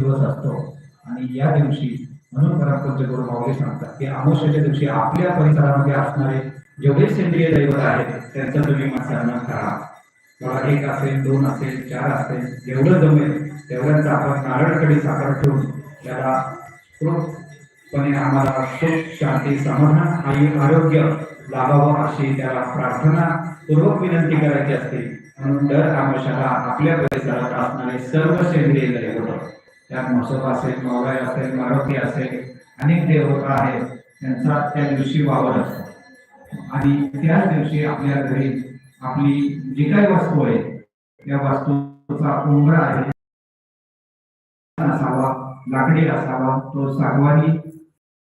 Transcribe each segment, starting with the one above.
दिवस असतो. आणि या दिवशी म्हणून परमपूज्य गुरु माऊली सांगतात की अमावस्येच्या दिवशी आपल्या परिसरामध्ये असणारे जेवढे सेंद्रिय दैवत आहेत त्यांचं तुम्ही सन्मान करा मला एक असेल दोन असेल चार असेल जेवढं जमेल तेवढ्याच आपण नारळकडे साखर ठेवून त्याला सुखरूपपणे आम्हाला सुख शांती समाधान आणि आरोग्य लाभावं अशी त्याला प्रार्थना पूर्वक विनंती करायची असते. म्हणून दर अमावस्याला आपल्या परिसरात असणारे सर्व सेंद्रिय दैवत त्यात म्हसोबा असेल मावळाई असेल मारोती असेल अनेक देवता आहेत त्यांचा त्या दिवशी वावर असतो. आणि त्याच दिवशी आपल्या घरी आपली जी काही वस्तू आहे त्या वस्तूचा उंबरा आहे असावा लाकडी असावा तो सागवानी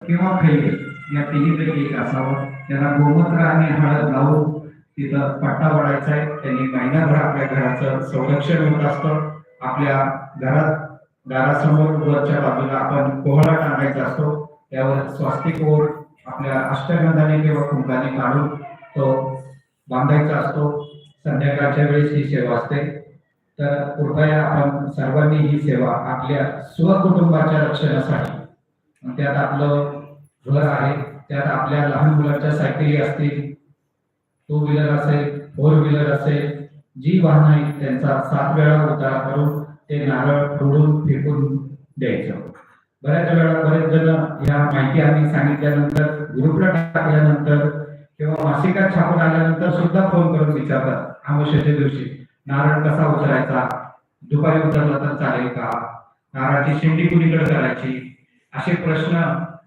किंवा खैरे या तिन्हीपैकी एक असावा. त्याला गोमूत्र आणि हळद लावून तिथं पट्टा वाढायचा आहे. त्यांनी महिनाभर आपल्या घराचं संरक्षण होत असतं. आपल्या घरात दारासमोर वरच्या बाजूला आपण कोहळा टाकायचा असतो. त्यावर स्वास्तिक ओर आपल्या अष्टगंधाने किंवा कुंकाने काढून तो बांधायचा असतो. संध्याकाळच्या वेळेस ही सेवा असते. तर कृपया आपण सर्वांनी ही सेवा आपल्या स्वकुटुंबाच्या रक्षणासाठी त्यात आपलं घर आहे त्यात आपल्या लहान मुलांच्या सायकली असतील टू व्हीलर असेल फोर व्हीलर असेल जी वाहनं आहेत त्यांचा सात वेळा उतारा करून ते नारळ फोडून फेकून द्यायचं. बऱ्याच वेळा बरेच जण ह्या माहिती आम्ही सांगितल्यानंतर ग्रुपला टाकल्यानंतर किंवा मासिकात छापून आल्यानंतर सुद्धा फोन करून विचारतात अमावस्याच्या दिवशी नारळ कसा उचलायचा? दुपारी उतरला तर चालेल का? नारळाची शेंडी कुणीकडे करायची? असे प्रश्न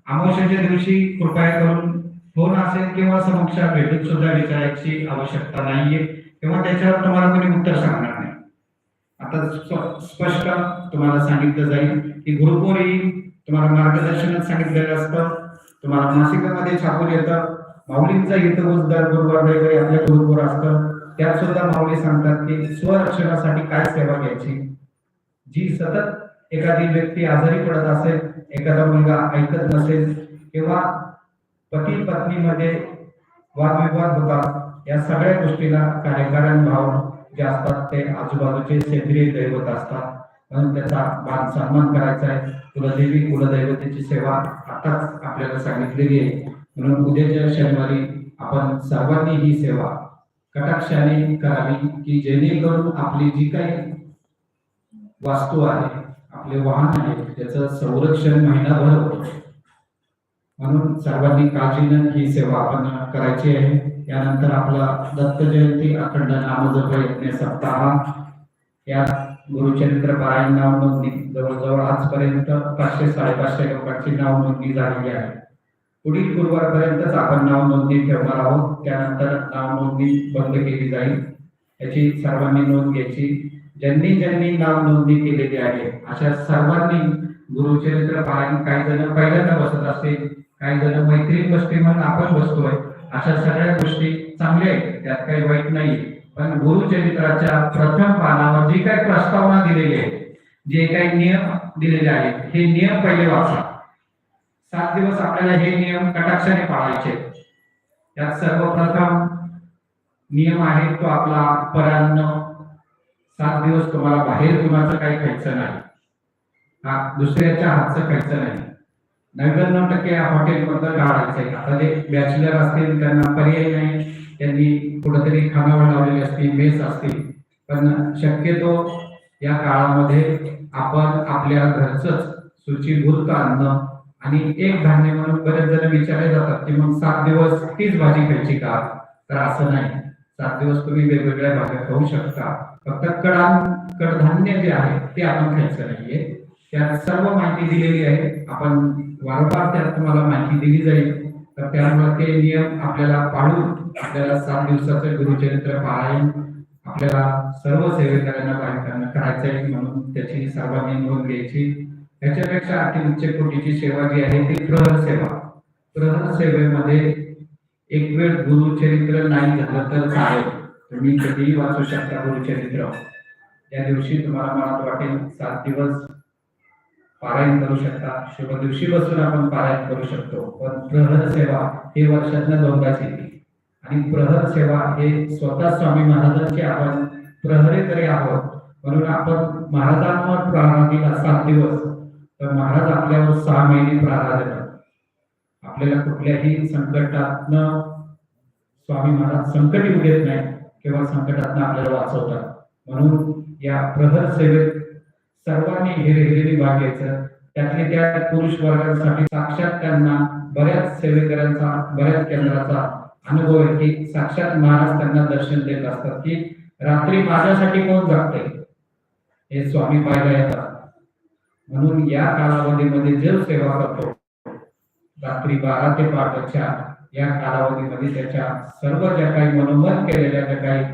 अमावश्याच्या दिवशी कृपया करून फोन असेल किंवा समक्ष भेटून सुद्धा विचारायची आवश्यकता नाहीये. किंवा त्याच्यावर तुम्हाला कोणी उत्तर सांगणार नाही. आता स्पष्ट तुम्हाला सांगितलं जाईल की गुरुपौरी तुम्हाला मार्गदर्शनात सांगितलेलं असतं. तुम्हाला मासिकामध्ये छापून येतं. माऊलींचा हितगुज दर गुरुवार रविवारी आपल्या गुरुपूर असतं. त्यात सुद्धा माऊली सांगतात की स्वरक्षणासाठी काय सेवा घ्यायची? जी सतत एखादी व्यक्ती आजारी पडत असेल एखादा मुलगा ऐकत नसेल किंवा पती पत्नीमध्ये वादविवाद होतात या सगळ्या गोष्टीला कार्यकारण भाव जे असतात ते आजूबाजूचे सेंद्रिय दैवत असतात. म्हणून त्याचा मान सन्मान करायचा आहे. कुलदेवी कुलदैवतेची सेवा आताच आपल्याला सांगितलेली आहे. म्हणून उद्याच्या शनिवारी आपण सर्वांनी ही सेवा कटाक्षाने करावी की जेणेकरून आपली जी काही वास्तू आहे आपले वाहन आहे त्याचं संरक्षण महिनाभर होतं. म्हणून सर्वांनी काळजीनं ही सेवा आपण करायची आहे. यानंतर आपला दत्त जयंती अखंड नामजप यज्ञ सप्ताह. या गुरुचरित्र पारायण नाव नोंदणी जवळजवळ आजपर्यंत पाचशे साडेपाचशे लोकांची नाव नोंदणी झालेली आहे. पुढील गुरुवारपर्यंतच आपण नाव नोंदणी ठेवणार आहोत. त्यानंतर नाव नोंदणी बंद केली जाईल. याची सर्वांनी नोंद घ्यायची. ज्यांनी ज्यांनी नाव नोंदणी केलेली आहे अशा सर्वांनी गुरुचरित्र पारायण काही जण पहिल्यांदा बसत असतील. काही जण मैत्रीण बसते म्हणून आपण बसतोय. अशा सगळ्या गोष्टी चांगल्या आहेत. त्यात काही वाईट नाही पण गुरुचरित्राच्या प्रथम पानावर जी काही प्रस्तावना दिलेली आहे जे काही नियम दिलेले आहेत हे नियम पहिले वाचा. सात दिवस आपल्याला हे नियम कटाक्षाने पाळायचे त्यात सर्वप्रथम नियम आहे तो आपला परान्न. सात दिवस तुम्हाला बाहेर कुणाचं काही खायचं नाही. दुसऱ्याच्या हातचं खायचं नाही. नव्याण्णव टक्के हॉटेल हॉटेलमधलं काढायचंय आता जे बॅचलर असतील त्यांना पर्याय नाही. त्यांनी कुठेतरी खानावळ लावलेली असतील मेस असतील. पण शक्यतो या काळामध्ये आपण आपल्या घरचंच सुचीभूत अन्न आणि एक धान्य म्हणून बरेच जण विचारले जातात की मग सात दिवस तीच भाजी खायची का? तर असं नाही. सात दिवस तुम्ही वेगवेगळ्या भाज्या खाऊ शकता. फक्त कडा कडधान्य जे आहे ते आपण खायचं नाहीये. त्यात सर्व माहिती दिलेली आहे. आपण वारंवार त्यात तुम्हाला माहिती दिली जाईल. तर त्यामुळे ते नियम आपल्याला पाळून आपल्याला सात दिवसाचं गुरुचरित्र पारायण आपल्याला सर्व सेवेकऱ्यांना बायकांना करायचं आहे म्हणून त्याची सर्वांनी नोंद घ्यायची. त्याच्यापेक्षा अतिउच्च कोटीची सेवा जी आहे ती प्रहर सेवा. प्रहर सेवेमध्ये एक वेळ गुरुचरित्र नाही झालं तर चालेल. तुम्ही कधीही वाचू शकता गुरुचरित्र. त्या दिवशी तुम्हाला मला वाटेल सात दिवस पारायण करू शकता. शुभ दिवशी बसून आपण पारायण करू शकतो. पण प्रहर सेवा हे वर्षातनं दोनदाच येते. आणि प्रहर सेवा हे स्वतः स्वामी महाराजांचे आपण प्रहरे तरी आहोत. म्हणून आपण महाराजांवर प्रारा दिला सात दिवस. तर महाराज आपल्यावर सहा महिने प्रारा देतात आपल्याला कुठल्याही संकटातनं स्वामी महाराज संकट येऊ देत नाही किंवा संकटातनं आपल्याला वाचवतात. म्हणून या प्रहर सेवेत सर्वांनी हे भाग घ्यायचं. त्यातले त्या पुरुष वर्गासाठी साक्षात त्यांना बऱ्याच सेवेकऱ्यांचा बऱ्याच केंद्राचा अनुभव आहे की साक्षात महाराज त्यांना दर्शन देत असतात की रात्री माझ्यासाठी कोण जागते हे स्वामी पाहायला येतात. म्हणून या कालावधीमध्ये जे सेवा करतो रात्री बारा ते पहाटेच्या या कालावधीमध्ये त्याच्या सर्व ज्या काही मनोमन केलेल्या ज्या काही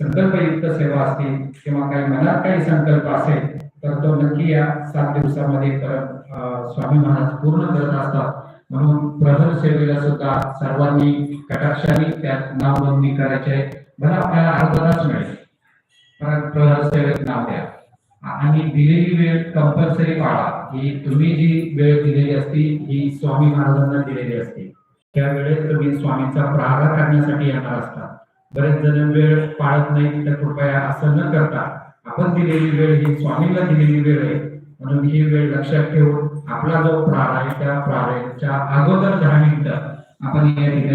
संकल्पयुक्त सेवा असतील किंवा काही मनात काही संकल्प असेल तर तो नक्की या सात दिवसामध्ये परत स्वामी महाराज पूर्ण करत असतात. म्हणून प्रथम सेवेला सुद्धा सर्वांनी कटाक्षाने त्यात नाव नोंदणी करायची आहे. बरं आपल्याला अर्धा तास मिळेल. परत प्रहर सेवेत नाव द्या. आणि दिलेली वेळ कंपल्सरी पाळा. ही तुम्ही जी वेळ दिलेली असती ही स्वामी महाराजांना दिलेली असते. त्या वेळेत तुम्ही स्वामींचा प्रारंभ करण्यासाठी येणार असता. बरेच जण वेळ पाळत नाही तर कृपया असं न करता आपण दिलेली वेळ ही स्वामीला दिलेली वेळ आहे. म्हणून ही वेळ लक्षात ठेवून आपला जो प्रार आहे त्या प्राराच्या अगोदर दहा मिनिटं आपण या ठिकाणी